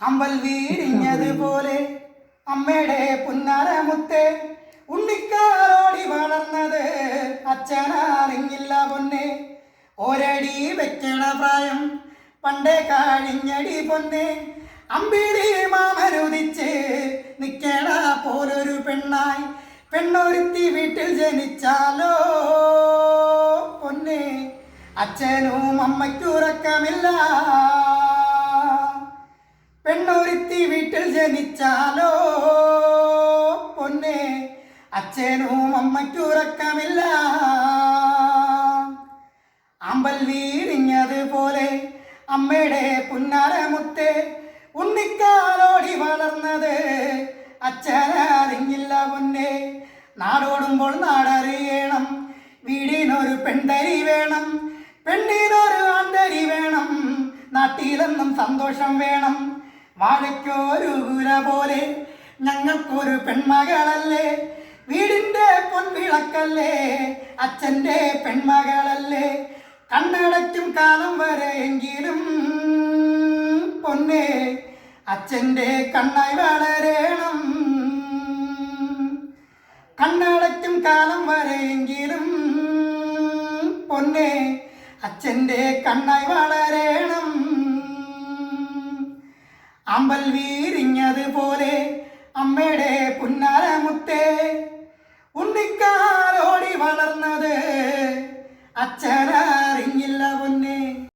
അമ്പൽ വീരിഞ്ഞതുപോലെ അമ്മയുടെ പുന്നാരമുത്തെ ഉണ്ണിക്കാറോടി വളർന്നത് അച്ഛനറിഞ്ഞില്ല പൊന്നെ. ഒരടി വെക്കണ പ്രായം പണ്ടേ കഴിഞ്ഞടി പൊന്നെ. അമ്പിളി മാമരുദിച്ച് നിൽക്കണ പോലൊരു പെണ്ണായി പെണ്ണൊരുത്തി വീട്ടിൽ ജനിച്ചാലോ പൊന്നെ. അച്ഛനും അമ്മയ്ക്കും ജനിച്ചാലോ? പൊന്നെ അച്ഛനും അമ്മയ്ക്കുറക്കമില്ല അമ്പൽ വീരിഞ്ഞതുപോലെ അമ്മയുടെ പുന്നാരമുത്തേ ഉണ്ണിക്കാലോടി വളർന്നത് അച്ഛനറിഞ്ഞില്ല പൊന്നെ. നാടോടുമ്പോൾ നാടറിയണം വീടിനൊരു പെണ്ടരി വേണം പെണ്ണിനൊരു ആന്തരി വേണം നാട്ടിലെന്നും സന്തോഷം വേണം വാഴയ്ക്കൊരു കുര പോലെ ഞങ്ങൾക്കൊരു പെൺമകളല്ലേ? വീടിന്റെ പൊൻവിളക്കല്ലേ? അച്ഛന്റെ പെൺമകളല്ലേ? കണ്ണടയ്ക്കും കാലം വരെയെങ്കിലും പൊന്നെ അച്ഛന്റെ കണ്ണായി വളരേണം. കണ്ണടയ്ക്കും കാലം വരെയെങ്കിലും പൊന്നെ അച്ഛന്റെ കണ്ണായി വളരേണം. അമ്പൽ വീരിഞ്ഞതുപോലെ അമ്മയുടെ പുന്നാരമുത്തേ ഉണ്ണിക്കാലോടി വളർന്നത് അച്ഛന